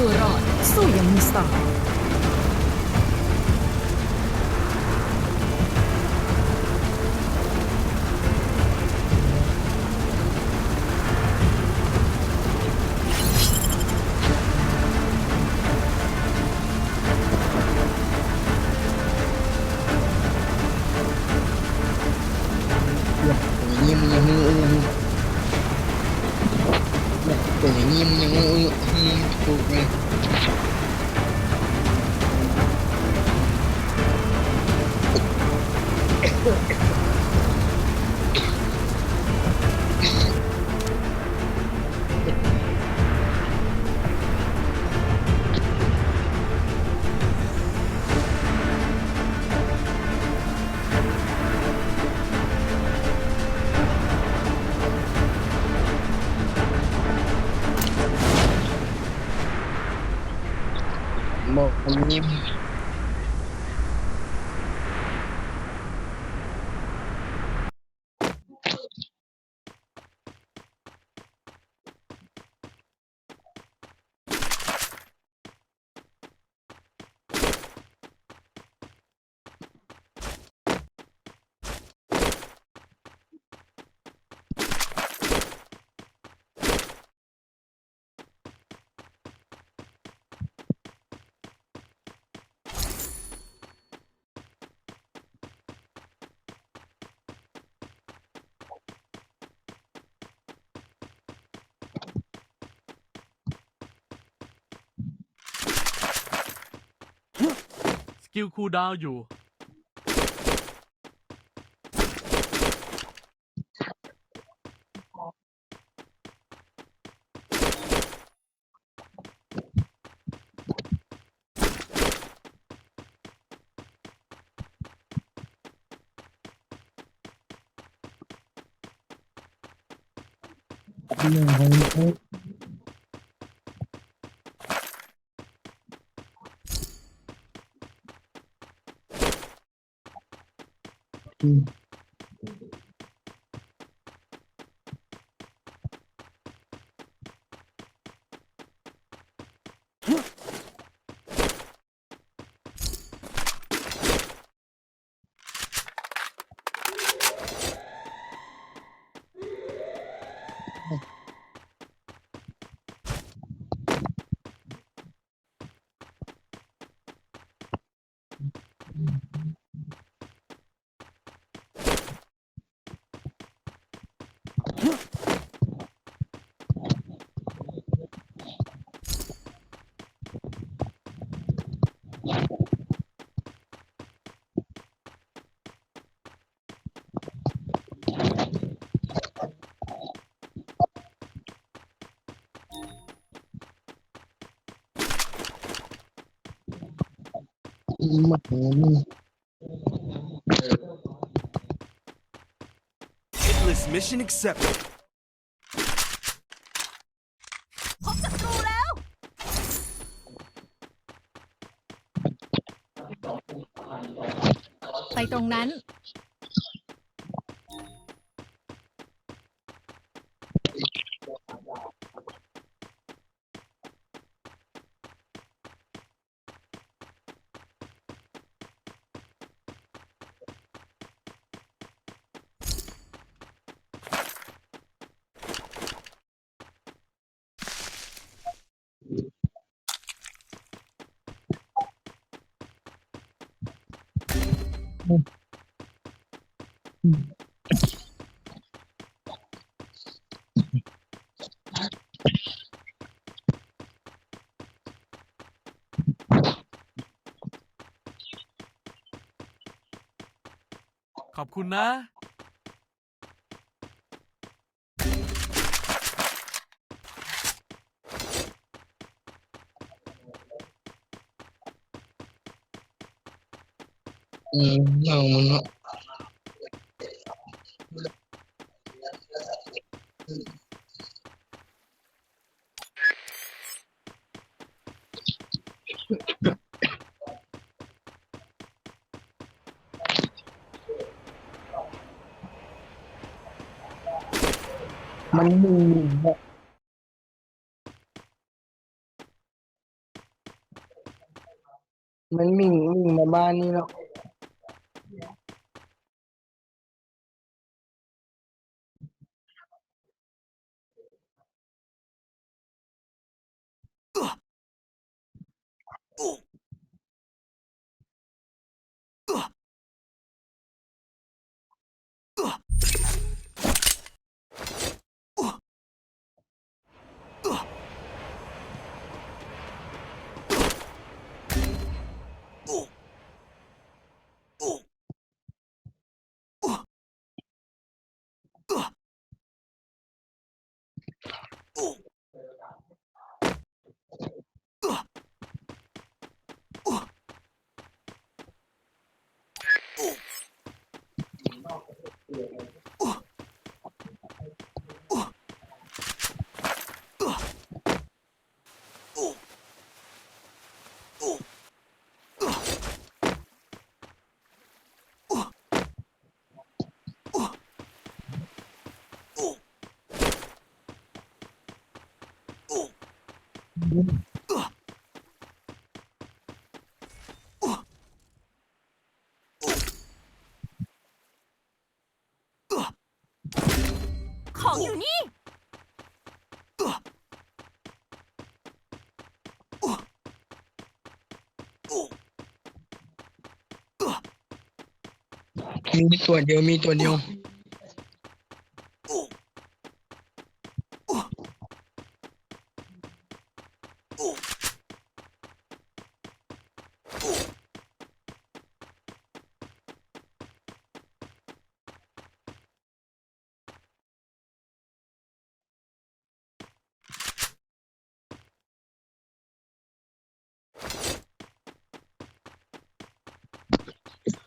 ตัวร บ สกิลคูลดาวน์อยู่ Mm. มาหามึง Hitless mission accepted. พบศัตรูแล้ว ไปตรงนั้น อบคุณนะ อืมเรื่องมึงเนาะ มันหนึ่งหนึ่งมันมิ่งมิ่งมาบ้านนี่แล้วอ Ooh. ของอยู่นี่ มีตัวเดียวมีตัวเดียว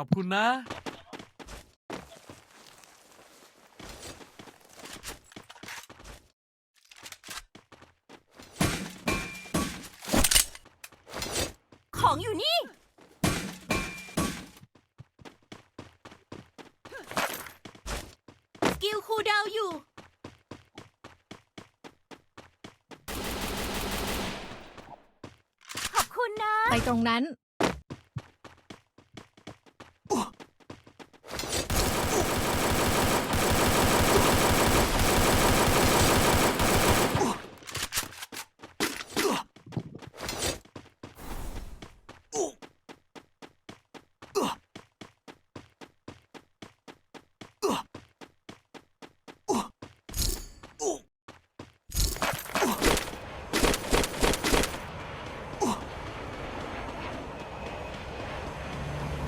ขอบคุณนะ ของอยู่นี่ สกิลคูลดาวน์อยู่ ขอบคุณนะ ไปตรงนั้น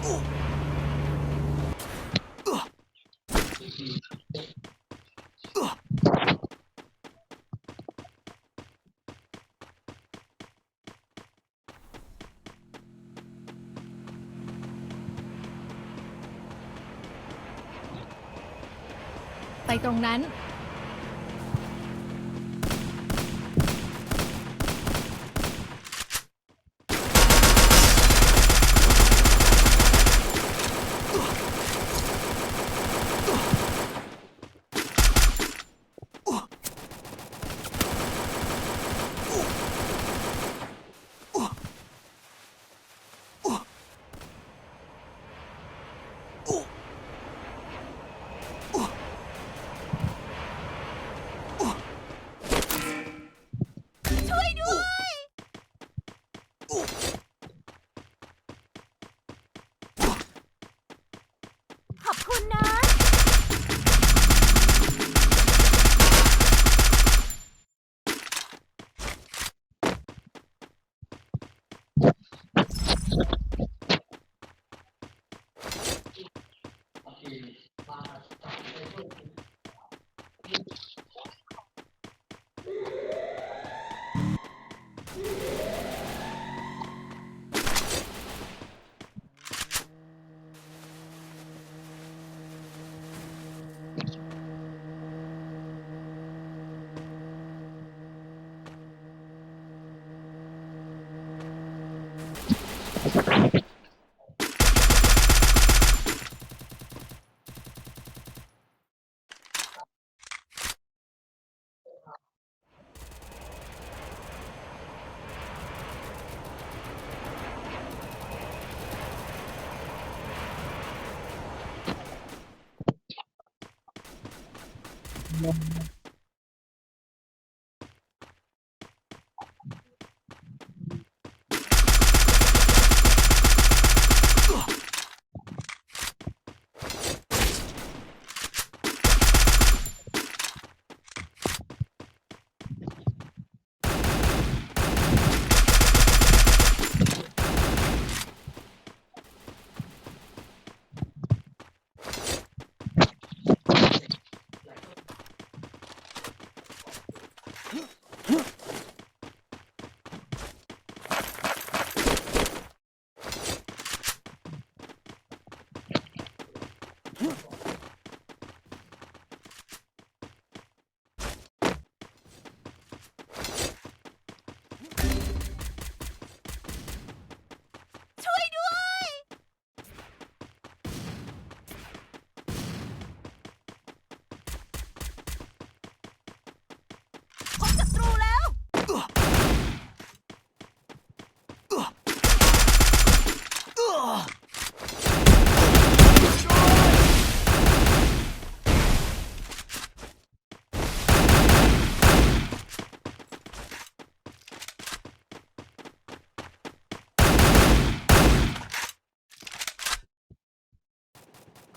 ไปตรงนั้น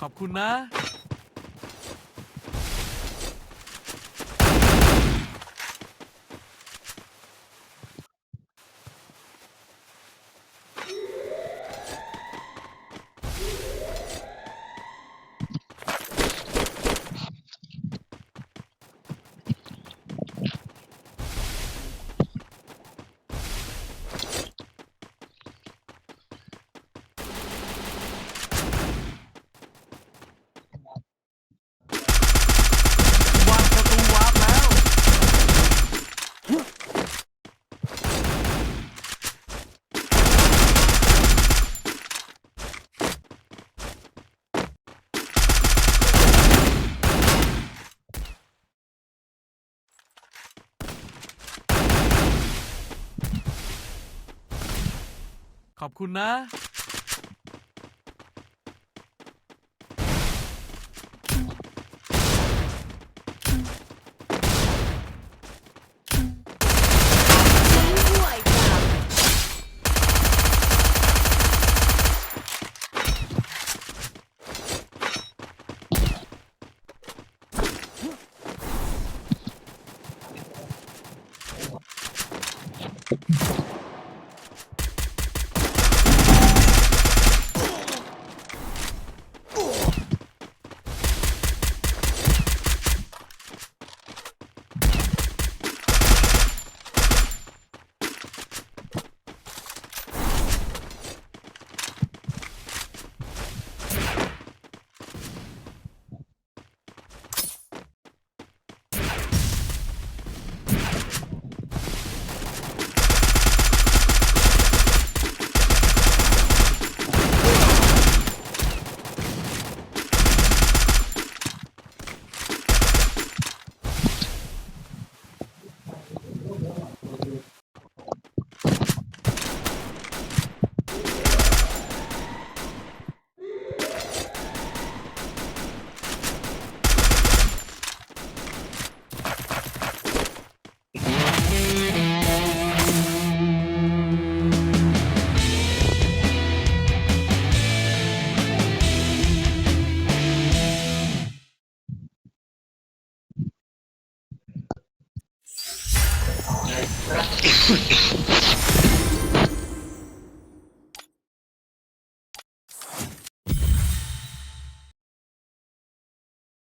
ขอบคุณนะ ขอบคุณนะเ